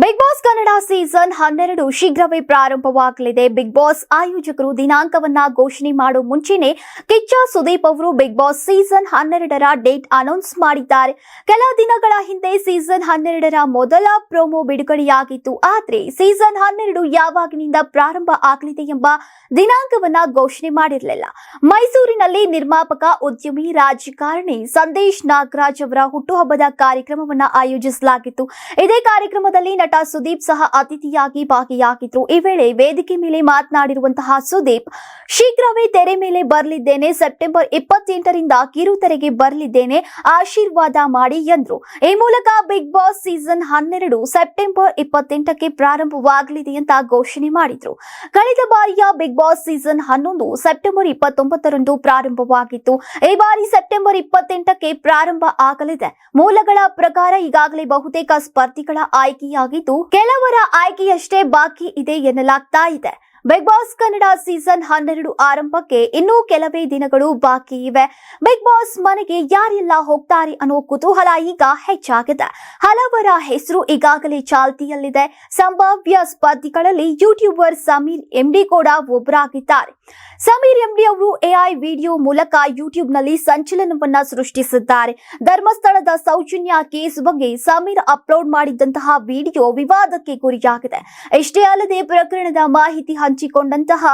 Big boss Kannada season ಹನ್ನೆರಡು ಶೀಘ್ರವೇ ಪ್ರಾರಂಭವಾಗಲಿದೆ. ಬಿಗ್ ಬಾಸ್ ಆಯೋಜಕರು ದಿನಾಂಕವನ್ನ ಘೋಷಣೆ ಮಾಡುವ ಮುಂಚೆನೆ ಕಿಚ್ಚ ಸುದೀಪ್ ಅವರು ಬಿಗ್ ಬಾಸ್ ಸೀಸನ್ ಹನ್ನೆರಡರ ಡೇಟ್ ಅನೌನ್ಸ್ ಮಾಡಿದ್ದಾರೆ. ಕೆಲ ದಿನಗಳ ಹಿಂದೆ ಸೀಸನ್ ಹನ್ನೆರಡರ ಮೊದಲ ಪ್ರೋಮೋ ಬಿಡುಗಡೆಯಾಗಿತ್ತು. ಆದರೆ ಸೀಸನ್ ಹನ್ನೆರಡು ಯಾವಾಗಿನಿಂದ ಪ್ರಾರಂಭ ಆಗಲಿದೆ ಎಂಬ ದಿನಾಂಕವನ್ನ ಘೋಷಣೆ ಮಾಡಿರಲಿಲ್ಲ. ಮೈಸೂರಿನಲ್ಲಿ ನಿರ್ಮಾಪಕ ಉದ್ಯಮಿ ರಾಜಕಾರಣಿ ಸಂದೇಶ್ ನಾಗರಾಜ್ ಅವರ ಹುಟ್ಟುಹಬ್ಬದ ಕಾರ್ಯಕ್ರಮವನ್ನ ಆಯೋಜಿಸಲಾಗಿತ್ತು. ಇದೇ ಕಾರ್ಯಕ್ರಮದಲ್ಲಿ ನಟ ಸುದೀಪ್ ಸಹ ಅತಿಥಿಯಾಗಿ ಭಾಗಿಯಾಗಿದ್ರು. ಈ ವೇಳೆ ವೇದಿಕೆ ಮೇಲೆ ಮಾತನಾಡಿರುವಂತಹ ಸುದೀಪ್, ಶೀಘ್ರವೇ ತೆರೆ ಮೇಲೆ ಬರಲಿದ್ದೇನೆ, ಸೆಪ್ಟೆಂಬರ್ ಇಪ್ಪತ್ತೆಂಟರಿಂದ ಕಿರುತೆರೆಗೆ ಬರಲಿದ್ದೇನೆ, ಆಶೀರ್ವಾದ ಮಾಡಿ ಎಂದ್ರು. ಈ ಮೂಲಕ ಬಿಗ್ ಬಾಸ್ ಸೀಸನ್ ಹನ್ನೆರಡು ಸೆಪ್ಟೆಂಬರ್ ಇಪ್ಪತ್ತೆಂಟಕ್ಕೆ ಪ್ರಾರಂಭವಾಗಲಿದೆ ಅಂತ ಘೋಷಣೆ ಮಾಡಿದ್ರು. ಕಳೆದ ಬಾರಿಯ ಬಿಗ್ ಬಾಸ್ ಸೀಸನ್ ಹನ್ನೊಂದು ಸೆಪ್ಟೆಂಬರ್ ಇಪ್ಪತ್ತೊಂಬತ್ತರಂದು ಪ್ರಾರಂಭವಾಗಿತ್ತು. ಈ ಬಾರಿ ಸೆಪ್ಟೆಂಬರ್ ಇಪ್ಪತ್ತೆಂಟಕ್ಕೆ ಪ್ರಾರಂಭ ಆಗಲಿದೆ. ಮೂಲಗಳ ಪ್ರಕಾರ ಈಗಾಗಲೇ ಬಹುತೇಕ ಸ್ಪರ್ಧಿಗಳ ಆಯ್ಕೆಯಾಗಿದ್ದು ಕೆಲವರ ಆಯ್ಕೆಯಷ್ಟೇ ಬಾಕಿ ಇದೆ ಎನ್ನಲಾಗ್ತಾ ಇದೆ. ಬಿಗ್ ಬಾಸ್ ಕನ್ನಡ ಸೀಸನ್ ಹನ್ನೆರಡು ಆರಂಭಕ್ಕೆ ಇನ್ನೂ ಕೆಲವೇ ದಿನಗಳು ಬಾಕಿ ಇವೆ. ಬಿಗ್ ಬಾಸ್ ಮನೆಗೆ ಯಾರೆಲ್ಲ ಹೋಗ್ತಾರೆ ಅನ್ನೋ ಕುತೂಹಲ ಈಗ ಹೆಚ್ಚಾಗಿದೆ. ಹಲವರ ಹೆಸರು ಈಗಾಗಲೇ ಚಾಲ್ತಿಯಲ್ಲಿದೆ. ಸಂಭಾವ್ಯ ಸ್ಪರ್ಧಿಗಳಲ್ಲಿ ಯೂಟ್ಯೂಬರ್ ಸಮೀರ್ ಎಂಡಿ ಕೂಡ ಒಬ್ಬರಾಗಿದ್ದಾರೆ. ಸಮೀರ್ ಎಂಡಿ ಅವರು ಎಐ ವಿಡಿಯೋ ಮೂಲಕ ಯೂಟ್ಯೂಬ್ನಲ್ಲಿ ಸಂಚಲನವನ್ನ ಸೃಷ್ಟಿಸಿದ್ದಾರೆ. ಧರ್ಮಸ್ಥಳದ ಸೌಜನ್ಯ ಕೇಸ್ ಬಗ್ಗೆ ಸಮೀರ್ ಅಪ್ಲೋಡ್ ಮಾಡಿದಂತಹ ವಿಡಿಯೋ ವಿವಾದಕ್ಕೆ ಗುರಿಯಾಗಿದೆ. ಇಷ್ಟೇ ಅಲ್ಲದೆ ಪ್ರಕರಣದ ಮಾಹಿತಿ ಹಂಚಿಕೊಂಡಂತಹ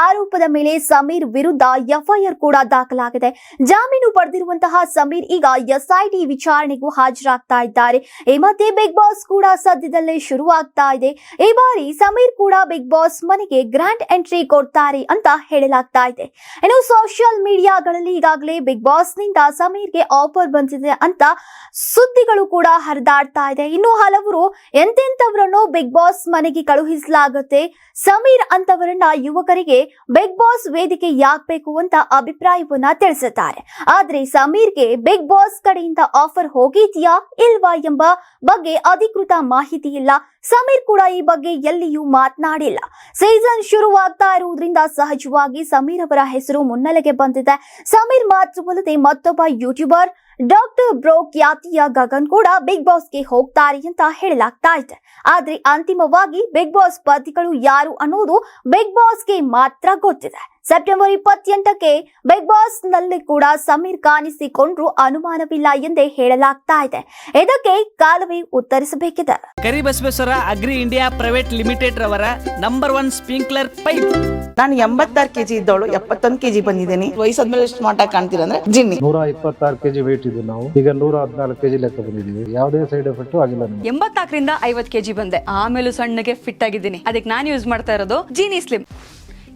ಆರೋಪದ ಮೇಲೆ ಸಮೀರ್ ವಿರುದ್ಧ ಎಫ್ಐಆರ್ ಕೂಡ ದಾಖಲಾಗಿದೆ. ಜಾಮೀನು ಪಡೆದಿರುವಂತಹ ಸಮೀರ್ ಈಗ ಎಸ್ಐಟಿ ವಿಚಾರಣೆಗೂ ಹಾಜರಾಗ್ತಾ ಇದ್ದಾರೆ. ಈ ಮಧ್ಯೆ ಬಿಗ್ ಬಾಸ್ ಕೂಡ ಸದ್ಯದಲ್ಲೇ ಶುರುವಾಗ್ತಾ ಇದೆ. ಈ ಬಾರಿ ಸಮೀರ್ ಕೂಡ ಬಿಗ್ ಬಾಸ್ ಮನೆಗೆ ಗ್ರ್ಯಾಂಡ್ ಎಂಟ್ರಿ ಕೊಡ್ತಾರೆ ಅಂತ ಹೇಳಲಾಗ್ತಾ ಇದೆ. ಇನ್ನು ಸೋಷಿಯಲ್ ಮೀಡಿಯಾಗಳಲ್ಲಿ ಈಗಾಗಲೇ ಬಿಗ್ ಬಾಸ್ನಿಂದ ಸಮೀರ್ಗೆ ಆಫರ್ ಬಂದಿದೆ ಅಂತ ಸುದ್ದಿಗಳು ಕೂಡ ಹರಿದಾಡ್ತಾ ಇದೆ. ಇನ್ನು ಹಲವರು ಎಂತೆಂತವರನ್ನು ಬಿಗ್ ಬಾಸ್ ಮನೆಗೆ ಕಳುಹಿಸಲಾಗುತ್ತೆ. ಸಮೀರ್ ಅಂತವರನ್ನ ಯುವಕರಿಗೆ ಬಿಗ್ ಬಾಸ್ ವೇದಿಕೆ ಯಾಕಬೇಕು ಅಂತ ಅಭಿಪ್ರಾಯವನ್ನ ತಿಳಿಸುತ್ತಾರೆ. ಆದ್ರೆ ಸಮೀರ್ಗೆ ಬಿಗ್ ಬಾಸ್ ಕಡೆಯಿಂದ ಆಫರ್ ಹೋಗಿದ್ಯಾ ಇಲ್ವಾ ಎಂಬ ಬಗ್ಗೆ ಅಧಿಕೃತ ಮಾಹಿತಿ ಇಲ್ಲ. ಸಮೀರ್ ಕೂಡ ಈ ಬಗ್ಗೆ ಎಲ್ಲಿಯೂ ಮಾತನಾಡಿಲ್ಲ. ಸೀಸನ್ ಶುರುವಾಗ್ತಾ ಇರುವುದರಿಂದ ಸಹಜವಾಗಿ ಸಮೀರ್ ಅವರ ಹೆಸರು ಮುನ್ನೆಲೆಗೆ ಬಂದಿದೆ. ಸಮೀರ್ ಮಾತ್ರವಲ್ಲದೆ ಮತ್ತೊಬ್ಬ ಯೂಟ್ಯೂಬರ್ ಡಾಕ್ಟರ್ ಬ್ರೋ ಖ್ಯಾತಿಯ ಗಗನ್ ಕೂಡ ಬಿಗ್ ಬಾಸ್ಗೆ ಹೋಗ್ತಾರೆ ಅಂತ ಹೇಳಲಾಗ್ತಾ ಇದೆ. ಆದ್ರೆ ಅಂತಿಮವಾಗಿ ಬಿಗ್ ಬಾಸ್ ಪತಿಗಳು ಯಾರು ಅನ್ನೋದು ಬಿಗ್ ಬಾಸ್ಗೆ ಮಾತ್ರ ಗೊತ್ತಿದೆ. ಸೆಪ್ಟೆಂಬರ್ ಇಪ್ಪತ್ತೆಂಟಕ್ಕೆ ಬಿಗ್ ಬಾಸ್ನಲ್ಲಿ ಕೂಡ ಸಮೀರ್ ಕಾಣಿಸಿಕೊಂಡ್ರು ಅನುಮಾನವಿಲ್ಲ ಎಂದೇ ಹೇಳಲಾಗ್ತಾ ಇದೆ. ಇದಕ್ಕೆ ಕಾಲವೇ ಉತ್ತರಿಸಬೇಕಿದೆ. Karibasaveshwara agri India private limited ರವರ ನಂಬರ್ ಒನ್ ಸ್ಪ್ರಿಂಕ್ಲರ್ ಪೈಪ್. ನಾನು ಎಂಬತ್ತಾರು ಕೆಜಿ ಇದ್ದವಳು ಎಪ್ಪತ್ತೊಂದು ಕೆಜಿ ಬಂದಿದ್ದೀನಿ. ವಯಸ್ಸಾದ್ಮೇಲೆ ಸ್ಮಾರ್ಟ್ ಆಗಿ ಕಾಣ್ತೀರ ಅಂದ್ರೆ ಜಿನ್ನಿ. ನೂರ ಇಪ್ಪತ್ತಾರು ಕೆಜಿ ವೇಟ್ ಇದ್ದು ನಾವು. ಈಗ ನೂರ ಹದಿನಾಲ್ಕು ಕೆಜಿ ಲೆಕ್ಕ ಬಂದಿದ್ದೀವಿ. ಯಾವುದೇ ಸೈಡ್ ಎಫೆಕ್ಟ್ ಆಗಿಲ್ಲ ನಮಗೆ. ಎಂಬತ್ನಾಲ್ಕರಿಂದ ಐವತ್ ಕೆಜಿ ಬಂದೆ. ಆಮೇಲೆ ಸಣ್ಣಗೆ ಫಿಟ್ ಆಗಿದ್ದೀನಿ. ಅದಕ್ಕೆ ನಾನು ಯೂಸ್ ಮಾಡ್ತಾ ಇರೋದು ಜೀನಿ ಸ್ಲಿಮ್